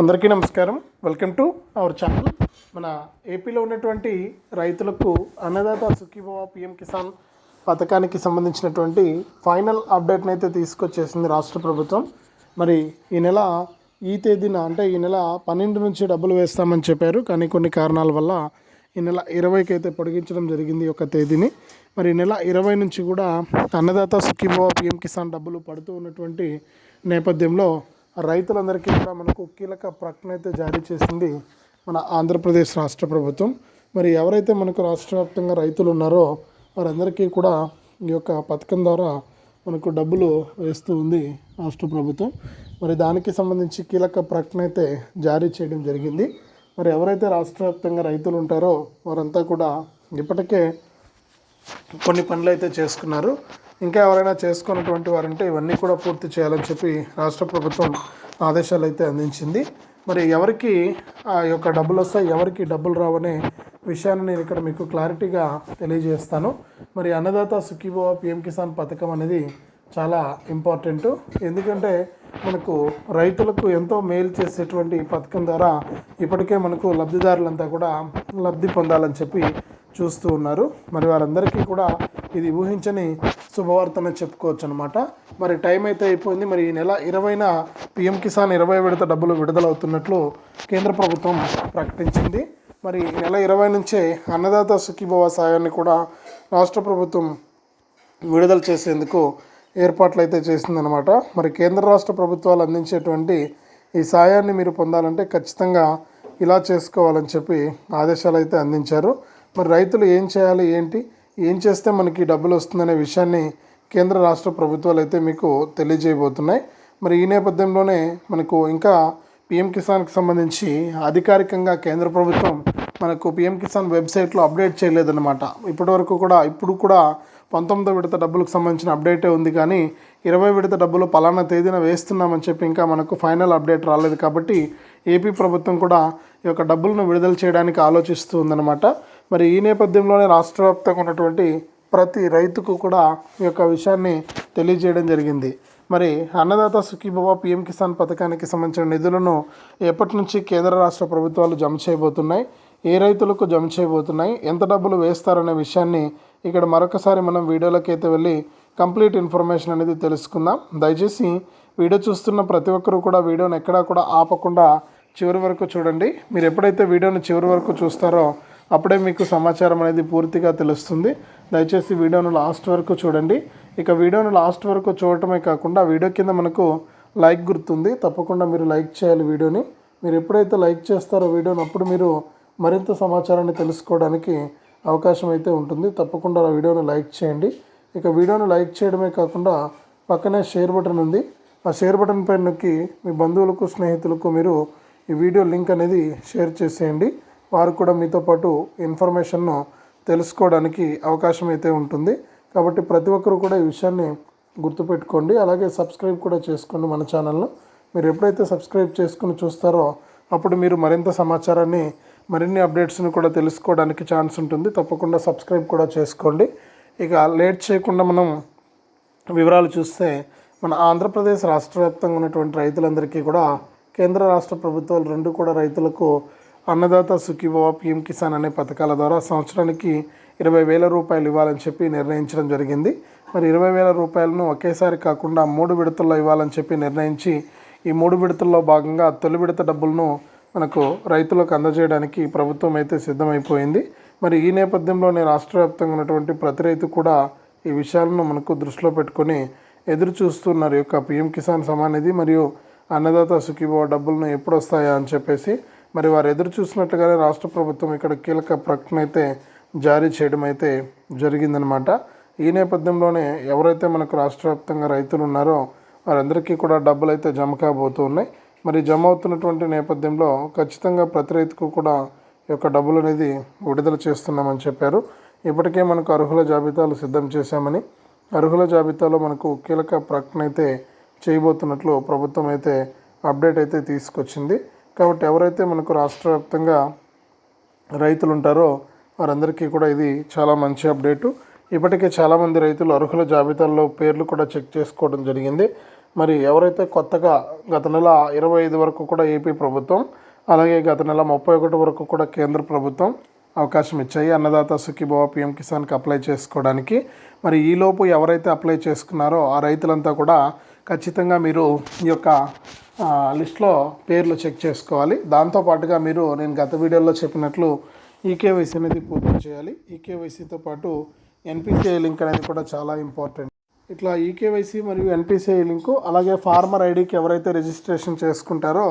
అందరికీ నమస్కారం. Welcome to our channel మన ఏపీలో ఉన్నటువంటి రైతులకు అన్నదాత సుఖీభవ పిఎం కిసాన్ పథకానికి సంబంధించినటువంటి ఫైనల్ అప్డేట్ని అయితే తీసుకొచ్చేసింది రాష్ట్ర ప్రభుత్వం. మరి ఈ నెల ఈ తేదీన అంటే ఈ నెల పన్నెండు నుంచి డబ్బులు వేస్తామని చెప్పారు. కానీ కొన్ని కారణాల వల్ల ఈ నెల ఇరవైకి అయితే పొడిగించడం జరిగింది ఒక తేదీని. మరి ఈ నెల ఇరవై నుంచి కూడా అన్నదాత సుఖీభవ పిఎం కిసాన్ డబ్బులు పడుతూ ఉన్నటువంటి నేపథ్యంలో రైతులందరికీ కూడా మనకు కీలక ప్రకటన అయితే జారీ చేసింది మన ఆంధ్రప్రదేశ్ రాష్ట్ర ప్రభుత్వం. మరి ఎవరైతే మనకు రాష్ట్ర వ్యాప్తంగా రైతులు ఉన్నారో వారందరికీ కూడా ఈ యొక్క పథకం ద్వారా మనకు డబ్బులు వేస్తూ ఉంది రాష్ట్ర ప్రభుత్వం. మరి దానికి సంబంధించి కీలక ప్రకటన అయితే జారీ చేయడం జరిగింది. మరి ఎవరైతే రాష్ట్ర వ్యాప్తంగా రైతులు ఉంటారో వారంతా కూడా ఇప్పటికే కొన్ని పనులు అయితే చేసుకున్నారు. ఇంకా ఎవరైనా చేసుకున్నటువంటి వారంటే ఇవన్నీ కూడా పూర్తి చేయాలని చెప్పి రాష్ట్ర ప్రభుత్వం ఆదేశాలు అయితే అందించింది. మరి ఎవరికి ఆ యొక్క డబ్బులు వస్తాయి ఎవరికి డబ్బులు రావనే విషయాన్ని నేను ఇక్కడ మీకు క్లారిటీగా తెలియజేస్తాను. మరి అన్నదాత సుఖీభవ పిఎం కిసాన్ పథకం అనేది చాలా ఇంపార్టెంట్. ఎందుకంటే మనకు రైతులకు ఎంతో మేలు చేసేటువంటి పథకం ద్వారా ఇప్పటికే మనకు లబ్ధిదారులంతా కూడా లబ్ధి పొందాలని చెప్పి చూస్తూ ఉన్నారు. మరి వారందరికీ కూడా ఇది ఊహించని శుభవార్తనే చెప్పుకోవచ్చు అనమాట మరి టైం అయితే అయిపోయింది. మరి ఈ నెల ఇరవైన పిఎం కిసాన్ ఇరవై విడత డబ్బులు విడుదలవుతున్నట్లు కేంద్ర ప్రభుత్వం ప్రకటించింది. మరి ఈ నెల ఇరవై నుంచే అన్నదాత సుఖీభవ సాయాన్ని కూడా రాష్ట్ర ప్రభుత్వం విడుదల చేసేందుకు ఏర్పాట్లు అయితే చేసిందనమాట మరి కేంద్ర రాష్ట్ర ప్రభుత్వాలు అందించేటువంటి ఈ సాయాన్ని మీరు పొందాలంటే ఖచ్చితంగా ఇలా చేసుకోవాలని చెప్పి ఆదేశాలు అయితే అందించారు. మరి రైతులు ఏం చేయాలి ఏంటి? ఏం చేస్తే మనకి డబ్బులు వస్తుందనే విషయాన్ని కేంద్ర రాష్ట్ర ప్రభుత్వాలు అయితే మీకు తెలియజేయబోతున్నాయి. మరి ఈ నేపథ్యంలోనే మనకు ఇంకా పిఎం కిసాన్కి సంబంధించి అధికారికంగా కేంద్ర ప్రభుత్వం మనకు పిఎం కిసాన్ వెబ్సైట్లో అప్డేట్ చేయలేదన్నమాట. ఇప్పటివరకు కూడా ఇప్పుడు కూడా పంతొమ్మిదో విడత డబ్బులకు సంబంధించిన అప్డేటే ఉంది కానీ ఇరవై విడత డబ్బులు పలానా తేదీన వేస్తున్నామని చెప్పి ఇంకా మనకు ఫైనల్ అప్డేట్ రాలేదు కాబట్టి ఏపీ ప్రభుత్వం కూడా ఈ యొక్క డబ్బులను విడుదల చేయడానికి ఆలోచిస్తుందన్నమాట మరి ఈ నేపథ్యంలోనే రాష్ట్ర వ్యాప్తంగా ఉన్నటువంటి ప్రతి రైతుకు కూడా ఈ యొక్క విషయాన్ని తెలియజేయడం జరిగింది. మరి అన్నదాత సుఖీభవ పిఎం కిసాన్ పథకానికి సంబంధించిన నిధులను ఎప్పటి నుంచి కేంద్ర రాష్ట్ర ప్రభుత్వాలు జమ చేయబోతున్నాయి? ఏ రైతులకు జమ చేయబోతున్నాయి? ఎంత డబ్బులు వేస్తారనే విషయాన్ని ఇక్కడ మరొకసారి మనం వీడియోలోకి అయితే వెళ్ళి కంప్లీట్ ఇన్ఫర్మేషన్ అనేది తెలుసుకుందాం. దయచేసి వీడియో చూస్తున్న ప్రతి ఒక్కరూ కూడా వీడియోని ఎక్కడా కూడా ఆపకుండా చివరి వరకు చూడండి. మీరు ఎప్పుడైతే వీడియోని చివరి వరకు చూస్తారో అప్పుడే మీకు సమాచారం అనేది పూర్తిగా తెలుస్తుంది. దయచేసి వీడియోను లాస్ట్ వరకు చూడండి. ఇక వీడియోను లాస్ట్ వరకు చూడటమే కాకుండా వీడియో కింద మనకు లైక్ గుర్తుంది. తప్పకుండా మీరు లైక్ చేయాలి వీడియోని. మీరు ఎప్పుడైతే లైక్ చేస్తారో వీడియోని అప్పుడు మీరు మరింత సమాచారాన్ని తెలుసుకోవడానికి అవకాశం అయితే ఉంటుంది. తప్పకుండా ఆ వీడియోని లైక్ చేయండి. ఇక వీడియోను లైక్ చేయడమే కాకుండా పక్కనే షేర్ బటన్ ఉంది. ఆ షేర్ బటన్ పైన నొక్కి మీ బంధువులకు స్నేహితులకు మీరు ఈ వీడియో లింక్ అనేది షేర్ చేసేయండి. వారు కూడా మీతో పాటు ఇన్ఫర్మేషన్ను తెలుసుకోవడానికి అవకాశం అయితే ఉంటుంది. కాబట్టి ప్రతి ఒక్కరు కూడా ఈ విషయాన్ని గుర్తుపెట్టుకోండి. అలాగే సబ్స్క్రైబ్ కూడా చేసుకోండి మన ఛానల్ను. మీరు ఎప్పుడైతే సబ్స్క్రైబ్ చేసుకుని చూస్తారో అప్పుడు మీరు మరింత సమాచారాన్ని మరిన్ని అప్డేట్స్ని కూడా తెలుసుకోవడానికి ఛాన్స్ ఉంటుంది. తప్పకుండా సబ్స్క్రైబ్ కూడా చేసుకోండి. ఇక లేట్ చేయకుండా మనం వివరాలు చూస్తే మన ఆంధ్రప్రదేశ్ రాష్ట్ర వ్యాప్తంగా ఉన్నటువంటి రైతులందరికీ కూడా కేంద్ర రాష్ట్ర ప్రభుత్వాలు రెండు కూడా రైతులకు అన్నదాత సుఖీభవ పిఎం కిసాన్ అనే పథకాల ద్వారా సంవత్సరానికి ఇరవై వేల రూపాయలు ఇవ్వాలని చెప్పి నిర్ణయించడం జరిగింది. మరి ఇరవై వేల రూపాయలను ఒకేసారి కాకుండా మూడు విడతల్లో ఇవ్వాలని చెప్పి నిర్ణయించి ఈ మూడు విడతల్లో భాగంగా తొలి విడత డబ్బులను మనకు రైతులకు అందజేయడానికి ప్రభుత్వం అయితే సిద్ధమైపోయింది. మరి ఈ నేపథ్యంలోనే రాష్ట్ర వ్యాప్తంగా ఉన్నటువంటి ప్రతి రైతు కూడా ఈ విషయాలను మనకు దృష్టిలో పెట్టుకొని ఎదురు చూస్తున్నారు. యొక్క పిఎం కిసాన్ సమానిధి మరియు అన్నదాత సుఖీభవ డబ్బులను ఎప్పుడు వస్తాయా అని చెప్పేసి మరి వారు ఎదురు చూసినట్లుగానే రాష్ట్ర ప్రభుత్వం ఇక్కడ కీలక ప్రకటన అయితే జారీ చేయడం అయితే జరిగిందనమాట ఈ నేపథ్యంలోనే ఎవరైతే మనకు రాష్ట్ర వ్యాప్తంగా రైతులు ఉన్నారో వారందరికీ కూడా డబ్బులు అయితే జమ కాబోతూ ఉన్నాయి. మరి జమ అవుతున్నటువంటి నేపథ్యంలో ఖచ్చితంగా ప్రతి రైతుకు కూడా ఈ యొక్క డబ్బులు అనేది విడుదల చేస్తున్నామని చెప్పారు. ఇప్పటికే మనకు అర్హుల జాబితాలు సిద్ధం చేశామని అర్హుల జాబితాలో మనకు కీలక ప్రకటన అయితే చేయబోతున్నట్లు ప్రభుత్వం అయితే అప్డేట్ అయితే తీసుకొచ్చింది. కాబట్టి ఎవరైతే మనకు రాష్ట్ర వ్యాప్తంగా రైతులు ఉంటారో వారందరికీ కూడా ఇది చాలా మంచి అప్డేటు. ఇప్పటికే చాలామంది రైతులు అర్హుల జాబితాల్లో పేర్లు కూడా చెక్ చేసుకోవడం జరిగింది. మరి ఎవరైతే కొత్తగా గత నెల ఇరవై ఐదు వరకు కూడా ఏపీ ప్రభుత్వం అలాగే గత నెల ముప్పై ఒకటి వరకు కూడా కేంద్ర ప్రభుత్వం అవకాశం ఇచ్చాయి. అన్నదాత సుఖీభవ పిఎం కిసాన్కి అప్లై చేసుకోవడానికి. మరి ఈలోపు ఎవరైతే అప్లై చేసుకున్నారో ఆ రైతులంతా కూడా ఖచ్చితంగా మీరు ఈ యొక్క లిస్ట్లో పేర్లు చెక్ చేసుకోవాలి. దాంతోపాటుగా మీరు నేను గత వీడియోలో చెప్పినట్లు ఈకేవైసీ అనేది పూర్తి చేయాలి. ఈకేవైసీతో పాటు ఎన్పిసిఐ లింక్ అనేది కూడా చాలా ఇంపార్టెంట్. ఇట్లా ఈకేవైసీ మరియు ఎన్పిసిఐ లింకు అలాగే ఫార్మర్ ఐడికి ఎవరైతే రిజిస్ట్రేషన్ చేసుకుంటారో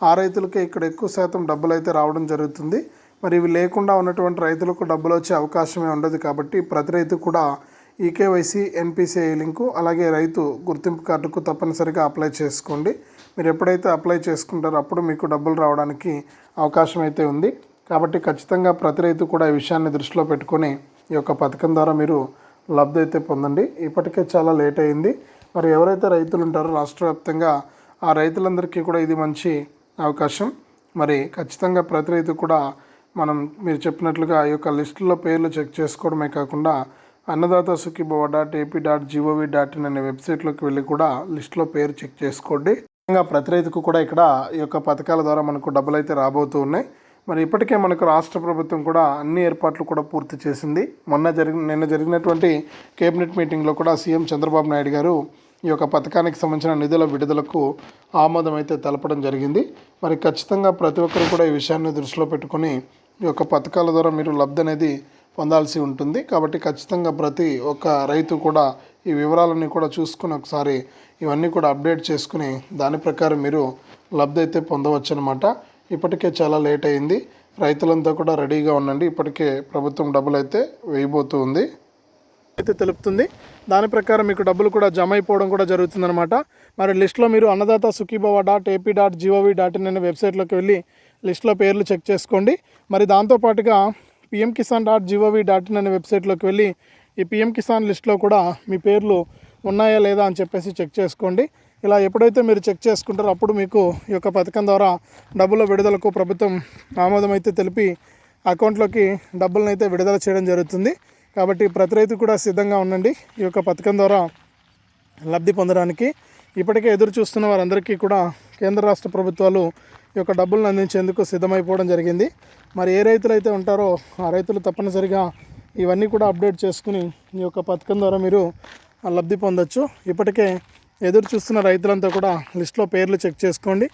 ఆ రైతులకే ఇక్కడ ఎక్కువ శాతం డబ్బులు అయితే రావడం జరుగుతుంది. మరి ఇవి లేకుండా ఉన్నటువంటి రైతులకు డబ్బులు వచ్చే అవకాశమే ఉండదు కాబట్టి ప్రతి రైతు కూడా ఈకేవైసీ ఎన్పిసిఐ లింకు అలాగే రైతు గుర్తింపు కార్డుకు తప్పనిసరిగా అప్లై చేసుకోండి. మీరు ఎప్పుడైతే అప్లై చేసుకుంటారో అప్పుడు మీకు డబ్బులు రావడానికి అవకాశం అయితే ఉంది. కాబట్టి ఖచ్చితంగా ప్రతి రైతు కూడా ఈ విషయాన్ని దృష్టిలో పెట్టుకొని ఈ యొక్క పథకం ద్వారా మీరు లబ్ధి అయితే పొందండి. ఇప్పటికే చాలా లేట్ అయింది. మరి ఎవరైతే రైతులు ఉంటారో రాష్ట్ర వ్యాప్తంగా ఆ రైతులందరికీ కూడా ఇది మంచి అవకాశం. మరి ఖచ్చితంగా ప్రతి రైతు కూడా మనం మీరు చెప్పినట్లుగా ఈ యొక్క లిస్టులో పేర్లు చెక్ చేసుకోవడమే కాకుండా Annadata Sukhibhava dot AP dot gov dot in అనే వెబ్సైట్లోకి వెళ్ళి కూడా లిస్టులో పేరు చెక్ చేసుకోండి. ముఖ్యంగా ప్రతి రైతుకు కూడా ఇక్కడ ఈ యొక్క పథకాల ద్వారా మనకు డబ్బులు అయితే రాబోతూ ఉన్నాయి. మరి ఇప్పటికే మనకు రాష్ట్ర ప్రభుత్వం కూడా అన్ని ఏర్పాట్లు కూడా పూర్తి చేసింది. మొన్న జరిగిన నిన్న జరిగినటువంటి కేబినెట్ మీటింగ్లో కూడా సీఎం చంద్రబాబు నాయుడు గారు ఈ యొక్క పథకానికి సంబంధించిన నిధుల విడుదలకు ఆమోదం అయితే తెలపడం జరిగింది. మరి ఖచ్చితంగా ప్రతి ఒక్కరు కూడా ఈ విషయాన్ని దృష్టిలో పెట్టుకొని ఈ యొక్క పథకాల ద్వారా మీరు లబ్ధి అనేది పొందాల్సి ఉంటుంది. కాబట్టి ఖచ్చితంగా ప్రతి ఒక్క రైతు కూడా ఈ వివరాలన్నీ కూడా చూసుకుని ఒకసారి ఇవన్నీ కూడా అప్డేట్ చేసుకుని దాని ప్రకారం మీరు లబ్ధి అయితే పొందవచ్చు అనమాట ఇప్పటికే చాలా లేట్ అయింది. రైతులంతా కూడా రెడీగా ఉండండి. ఇప్పటికే ప్రభుత్వం డబ్బులు అయితే వేయబోతూ ఉంది. అయితే తెలుపుతుంది. దాని ప్రకారం మీకు డబ్బులు కూడా జమ అయిపోవడం కూడా జరుగుతుందనమాట మరి లిస్ట్లో మీరు Annadata Sukhibhava dot AP dot gov dot in అనే వెబ్సైట్లోకి వెళ్ళి లిస్ట్లో పేర్లు చెక్ చేసుకోండి. మరి దాంతోపాటుగా PM Kisan dot gov dot in అనే వెబ్సైట్లోకి వెళ్ళి ఈ పిఎం కిసాన్ లిస్ట్లో కూడా మీ పేర్లు ఉన్నాయా లేదా అని చెప్పేసి చెక్ చేసుకోండి. ఇలా ఎప్పుడైతే మీరు చెక్ చేసుకుంటారో అప్పుడు మీకు ఈ యొక్క పథకం ద్వారా డబ్బుల విడుదలకు ప్రభుత్వం ఆమోదం అయితే తెలిపి అకౌంట్లోకి డబ్బులను అయితే విడుదల చేయడం జరుగుతుంది. కాబట్టి ప్రతి రైతు కూడా సిద్ధంగా ఉండండి. ఈ యొక్క పథకం ద్వారా లబ్ధి పొందడానికి. ఇప్పటికే ఎదురు చూస్తున్న వారందరికీ కూడా కేంద్ర రాష్ట్ర ప్రభుత్వాలు ఈ యొక్క డబ్బులను అందించేందుకు సిద్ధమైపోవడం జరిగింది. మరి ఏ రైతులు అయితే ఉంటారో ఆ రైతులు తప్పనిసరిగా ఇవన్నీ కూడా అప్డేట్ చేసుకుని ఈ యొక్క పథకం ద్వారా మీరు లబ్ధి పొందొచ్చు. ఇప్పటికే ఎదురు చూస్తున్న రైతులంతా కూడా లిస్ట్లో పేర్లు చెక్ చేసుకోండి.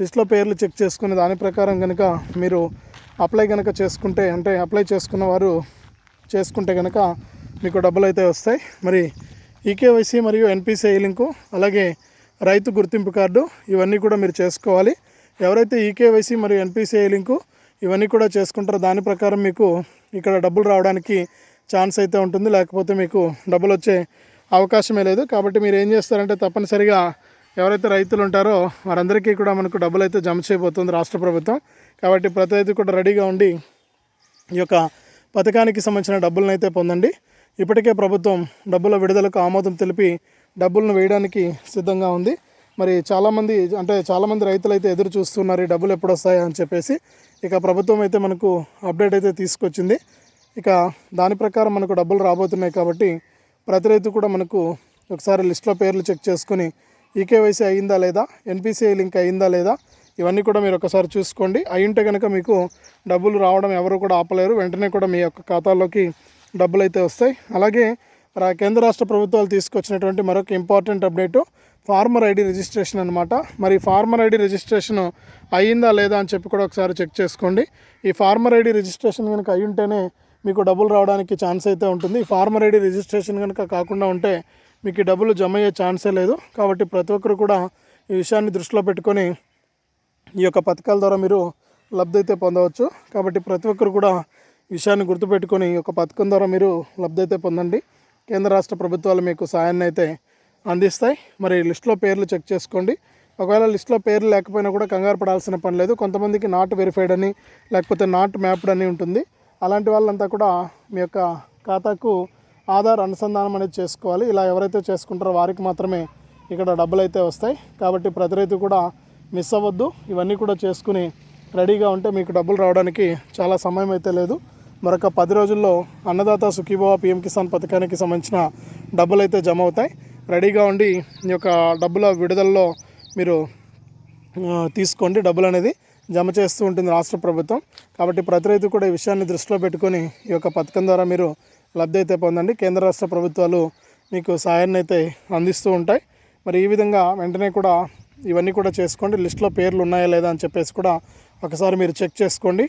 లిస్ట్లో పేర్లు చెక్ చేసుకుని దాని ప్రకారం కనుక మీరు అప్లై కనుక చేసుకుంటే అంటే అప్లై చేసుకున్న వారు చేసుకుంటే కనుక మీకు డబ్బులు అయితే వస్తాయి. మరి ఈకేవైసీ మరియు ఎన్పిసిఐ లింకు అలాగే రైతు గుర్తింపు కార్డు ఇవన్నీ కూడా మీరు చేసుకోవాలి. ఎవరైతే ఈకేవైసీ మరియు ఎన్పిసిఐ లింకు ఇవన్నీ కూడా చేసుకుంటారో. దాని ప్రకారం మీకు ఇక్కడ డబ్బులు రావడానికి ఛాన్స్ అయితే ఉంటుంది. లేకపోతే మీకు డబ్బులు వచ్చే అవకాశమే లేదు. కాబట్టి మీరు ఏం చేస్తారంటే తప్పనిసరిగా ఎవరైతే రైతులు ఉంటారో వారందరికీ కూడా మనకు డబ్బులు అయితే జమ చేయబోతుంది రాష్ట్ర ప్రభుత్వం. కాబట్టి ప్రతి రైతు కూడా రెడీగా ఉండి ఈ యొక్క పథకానికి సంబంధించిన డబ్బులను అయితే పొందండి. ఇప్పటికే ప్రభుత్వం డబ్బుల విడుదలకు ఆమోదం తెలిపి డబ్బులను వేయడానికి సిద్ధంగా ఉంది. మరి చాలామంది అంటే చాలామంది రైతులు అయితే ఎదురు చూస్తున్నారు ఈ డబ్బులు ఎప్పుడు వస్తాయా అని చెప్పేసి. ఇక ప్రభుత్వం అయితే మనకు అప్డేట్ అయితే తీసుకొచ్చింది. ఇక దాని ప్రకారం మనకు డబ్బులు రాబోతున్నాయి కాబట్టి ప్రతి రైతు కూడా మనకు ఒకసారి లిస్ట్లో పేర్లు చెక్ చేసుకుని ఈకేవైసీ అయిందా లేదా ఎన్పిసిఐ లింక్ అయిందా లేదా ఇవన్నీ కూడా మీరు ఒకసారి చూసుకోండి. అయి ఉంటే కనుక మీకు డబ్బులు రావడం ఎవరు కూడా ఆపలేరు. వెంటనే కూడా మీ యొక్క ఖాతాలోకి డబ్బులు అయితే వస్తాయి. అలాగే కేంద్ర రాష్ట్ర ప్రభుత్వాలు తీసుకొచ్చినటువంటి మరొక important update farmer ID registration అనమాట మరి ఫార్మర్ ఐడి రిజిస్ట్రేషన్ అయ్యిందా లేదా అని చెప్పి కూడా ఒకసారి చెక్ చేసుకోండి. ఈ ఫార్మర్ ఐడి రిజిస్ట్రేషన్ కనుక అయి ఉంటేనే మీకు డబ్బులు రావడానికి ఛాన్స్ అయితే ఉంటుంది. ఈ ఫార్మర్ ఐడి రిజిస్ట్రేషన్ కనుక కాకుండా ఉంటే మీకు డబ్బులు జమ అయ్యే ఛాన్సే లేదు. కాబట్టి ప్రతి ఒక్కరు కూడా ఈ విషయాన్ని దృష్టిలో పెట్టుకొని ఈ యొక్క పథకాల ద్వారా మీరు లబ్ధి అయితే పొందవచ్చు. కాబట్టి ప్రతి ఒక్కరు కూడా విషయాన్ని గుర్తుపెట్టుకొని ఈ యొక్క పథకం ద్వారా మీరు లబ్ధి అయితే పొందండి. కేంద్ర రాష్ట్ర ప్రభుత్వాలు మీకు సాయాన్ని అయితే అందిస్తాయి. మరి లిస్ట్లో పేర్లు చెక్ చేసుకోండి. ఒకవేళ లిస్ట్లో పేర్లు లేకపోయినా కూడా కంగారు పడాల్సిన పని లేదు. కొంతమందికి నాట్ వెరిఫైడ్ అని లేకపోతే నాట్ మ్యాప్డ్ అని ఉంటుంది. అలాంటి వాళ్ళంతా కూడా మీ యొక్క ఖాతాకు ఆధార్ అనుసంధానం అనేది చేసుకోవాలి. ఇలా ఎవరైతే చేసుకుంటారో వారికి మాత్రమే ఇక్కడ డబ్బులు అయితే వస్తాయి. కాబట్టి ప్రతి రైతు కూడా మిస్ అవ్వద్దు. ఇవన్నీ కూడా చేసుకుని రెడీగా ఉంటే మీకు డబ్బులు రావడానికి చాలా సమయం అయితే లేదు. మరొక పది రోజుల్లో అన్నదాత సుఖీభవ పిఎం కిసాన్ పథకానికి సంబంధించిన డబ్బులు అయితే జమ అవుతాయి. రెడీగా ఉండి ఈ యొక్క డబ్బుల విడుదలలో మీరు తీసుకోండి. డబ్బులు అనేది జమ చేస్తూ ఉంటుంది రాష్ట్ర ప్రభుత్వం. కాబట్టి ప్రతి రైతు కూడా ఈ విషయాన్ని దృష్టిలో పెట్టుకొని ఈ యొక్క పథకం ద్వారా మీరు లబ్ధి అయితే పొందండి. కేంద్ర రాష్ట్ర ప్రభుత్వాలు మీకు సహాయాన్ని అయితే అందిస్తూ ఉంటాయి. మరి ఈ విధంగా వెంటనే కూడా ఇవన్నీ కూడా చేసుకోండి. లిస్ట్లో పేర్లు ఉన్నాయా లేదా అని చెప్పేసి కూడా ఒకసారి మీరు చెక్ చేసుకోండి.